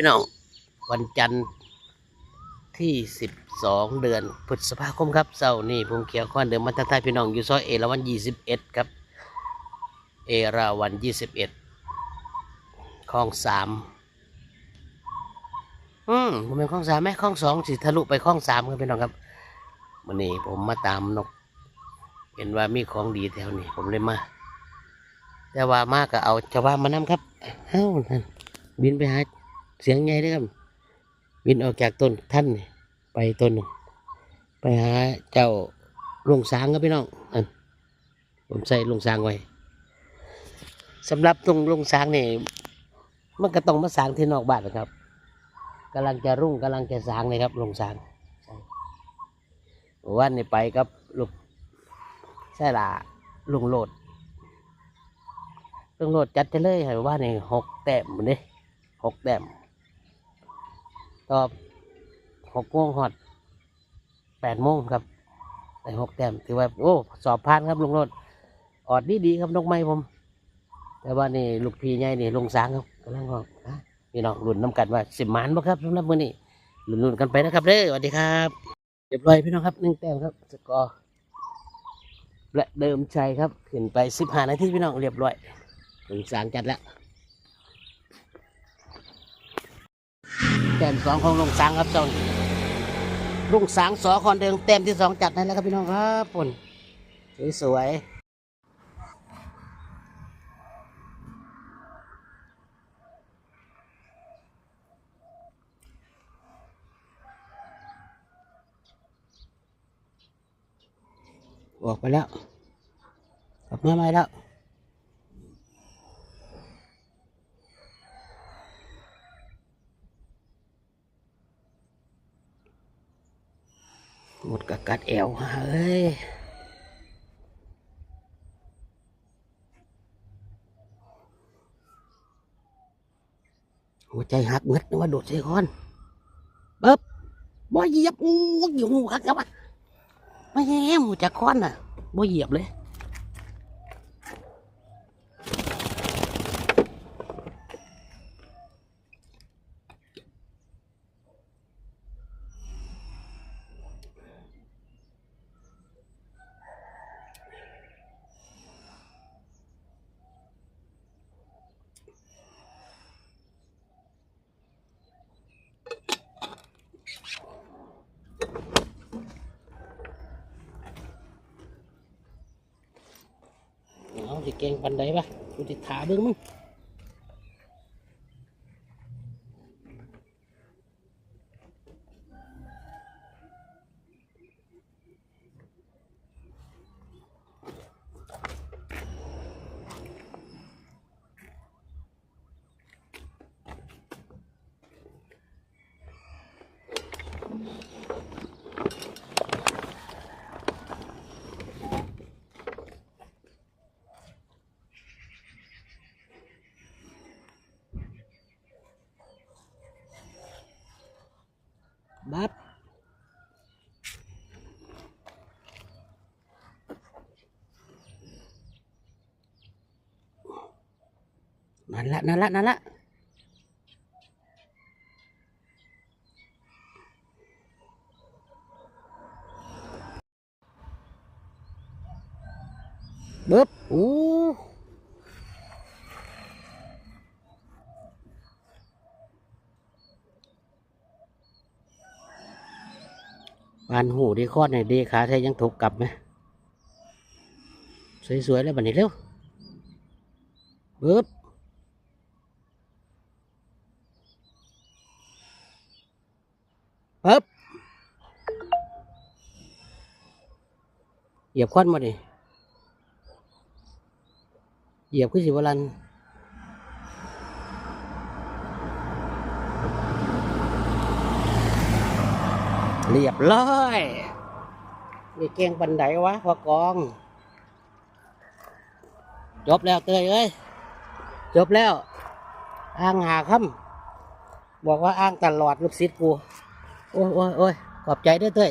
พี่น้องวันจันทร์ที่สิบสองเดือนพฤษภาคมครับเสาร์นี้ผมเขียวข้อนเดิมมาทักทายพี่น้องอยู่ซอยเอราวันยี่สิบเอ็ดครับ เอราวันยี่สิบเอ็ดคลองสามอืมผมเป็นคลองสามไหมคลองสองสิทะลุไปคลองสามครับพี่น้องครับวันนี้ผมมาตามนก เห็นว่ามีของดีแถวนี้ผมเลยมา แต่ว่ามากก็เอาชาวบ้านมานำครับเฮ้านั่นบินไปหา เสียงใหญ่เลยครับบินออกจากต้นท่านไปต้นไปหาเจ้าลุงสางครับพี่น้องอันผมใส่ลุงสางไว้สำหรับตรงลุงสางนี่มันก็ต้องมาสางที่นอกบ้านนะครับกำลังจะรุ่งกำลังจะสางเลยครับลุงสางใช่วันนี้ไปกับลูกใช่ละลุงโหลดลุงโหลดจัดไปเลยให้ว่านี่หกแต้มหมดเลยหกแต้ม ตอบหกโมงหอดแปดโมงครับได้หกแต้มถือว่าโอ้สอบผ่านครับลุงรดออดดีดีครับนกไม้ผม แต่ว่านี่ลูกพี่ใหญ่นี่ลงสางครับกำลังบอกนะพี่น้องรุ่นน้ำกันว่าสิบหมานบ่ครับสำหรับมื้อนี้รุ่นๆกันไปนะครับเด้อสวัสดีครับเรียบร้อยพี่น้องครับหนึ่งแต้มครับสกอร์และเดิมใจครับขึ้นไปสิบห้านาทีพี่น้องเรียบร้อยลงสางจัดแล้ว แต้มสองของลุงสางครับเจ้านี่ลุงสางสอคอนเดิงแต้มที่สองจัดให้แล้วครับพี่น้องครับปุ่นสวยออกไปแล้วกลับมาใหม่แล้ว หมดกะกัดแอวเฮ้ยหัวใจหักเบิดนะว่าโดดใส่คอนเบ๊บบ่เหยียบงูอยู่หักกับวะไม่แห้งหัวจากคอนน่ะบ่เหยียบเลย เอาสิเก่งปันใดปะกูติดถาเบิ้งมึงบับ นั่นละนั่นละนั่นละเบิบอู้ปานหูดีคอดในดีขาแท้ยังถูกกลับไหมสวยๆแล้วบัดนี้เร็วเบิบ เบิบเหยียบควันมาดิเหยียบขึ้นสิบวันเรียบร้อยนี่เกงปันไดวะพอกอง จบแล้วเตยเอ้ย จบแล้ว อ้างหาคำบอกว่าอ้างตลอดลูกศิษย์กู โอ้ยโอ้ยโอ้ยขอบใจด้วยเตย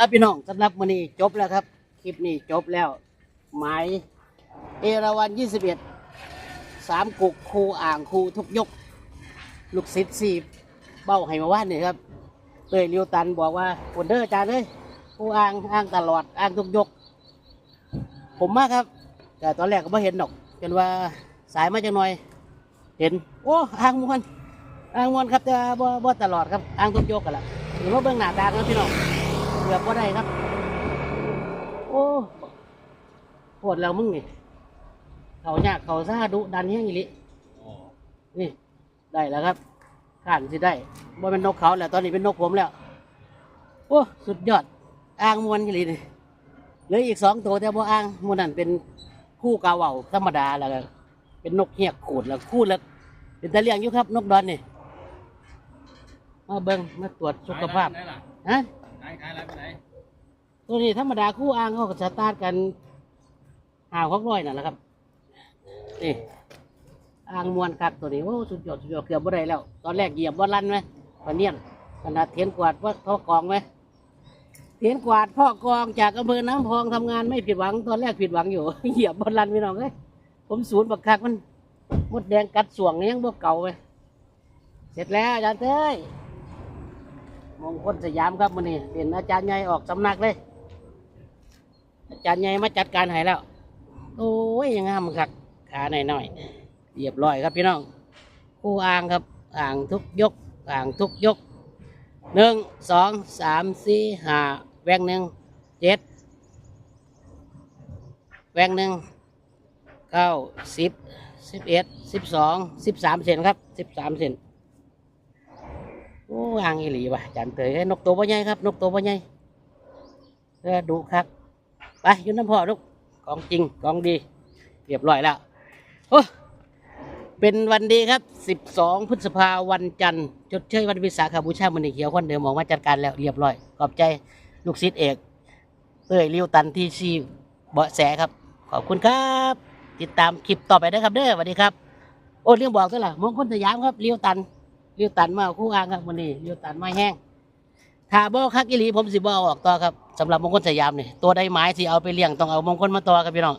ครับพี่น้องสำหรับมื้อนี้จบแล้วครับ คลิปนี้จบแล้ว หมายเอราวันยี่สิบเอ็ดสามกุกครูอ่างครูทุกยก ลูกศิษย์สี่เบ้าให้มาว่านนี่ครับเตยเลียวตันบอกว่าคนเด้ออาจารย์เลยครูอ่างอ่างตลอดอ่างทุกยก ผมมากครับ แต่ตอนแรกก็ไม่เห็นดอกจนว่าสายมาจังหน่อย เห็น โอ้อ่างมวนอ่างมวนครับแต่บ่บ่ตลอดครับอ่างทุกยกกันละเดี๋ยวมาเบิ่งหน้าตากันพี่น้อง เกือบว่าได้ครับ โอ้ปวดแล้วมึงนี่เขายากเขาซาดุดันแห้งอีลินี่ได้แล้วครับข้านสิได้บ่เป็นนกเขาแล้วตอนนี้เป็นนกผมแล้ว โอ้สุดยอดอ่างมวนอีลินี่เหลืออีกสองตัวแต่บ่อ่างมวนนั่นเป็นคู่กาเหว่าธรรมดาแล้วก็เป็นนกเหี้ยกขูดแล้วคู่แล้วเป็นตะเลียงอยู่ครับ นกดอนนี่มาเบิ่งมาตรวจสุขภาพได้ล่ะฮะ ตัวนี้ธรรมดาคู่อ้างเขาก็สตาร์ทกันหาหกร้อยนั่นแหละครับ นี่อ้างมวนคักตัวนี้โอ้สุดยอดสุดยอดเกือบบ่ได้แล้ว ตอนแรกเหยียบบ่ลั่นไหมปะเนียนขนาดเทียนกวาดว่าพ่อกองไหมเทียนกวาดพ่อกองจากอำเภอน้ำพองทำงานไม่ผิดหวัง ตอนแรกผิดหวังอยู่ เหยียบบ่ลั่นพี่น้องเอ้ยผมศูนย์บักคักมันมดแดงกัดสวงยังบ่เก่าไปเสร็จแล้วอาจารย์เต้ยมงคลสยามครับมันนี่เป็นอาจารย์ใหญ่ออกสำนักเลย อาจารย์ใหญ่มาจัดการให้แล้ว โอ้ยยังงามคักขาหน่อยหน่อยเรียบร้อยครับพี่น้องคู่อ่างครับอ่างทุกยกอ่างทุกยกหนึ่งสองสามสี่ห้าแวงหนึ่งเจ็ดแวงหนึ่งเก้าสิบสิบเอ็ดสิบสองสิบสามเซนครับสิบสามเซนโอ้อ่างอีหลีว่ะจันเตยเอ้นกตัวบ่ใหญ่ครับ นกตัวบ่ใหญ่เออดูครับ ไปยุ่น้ำพ่อลูกของจริงของดี เรียบร้อยแล้วโอ้เป็นวันดีครับ 12 พฤษภาวันจันทร์จดเชยวันวิสาขบูชามันเขียวคนเดิมมองมาจัดการแล้วเรียบร้อย ขอบใจลูกศิษย์เอกเต้ยริวตันที่ชีเบาะแสครับ ขอบคุณครับ ติดตามคลิปต่อไปนะครับเด้อสวัสดีครับ โอ้เรื่องบอกซะละมงคลสยามครับรียวตันรียวตันมาเอาคู่อ้างครับวันนี้รียวตันไม่แห้งถ้าบ่คักอีหลีผมสิบ่เอออกต่อครับ สำหรับมงคลสยามนี่ตัวได้ไม้ที่เอาไปเลี้ยงต้องเอามงคลมาต่อครับพี่น้อง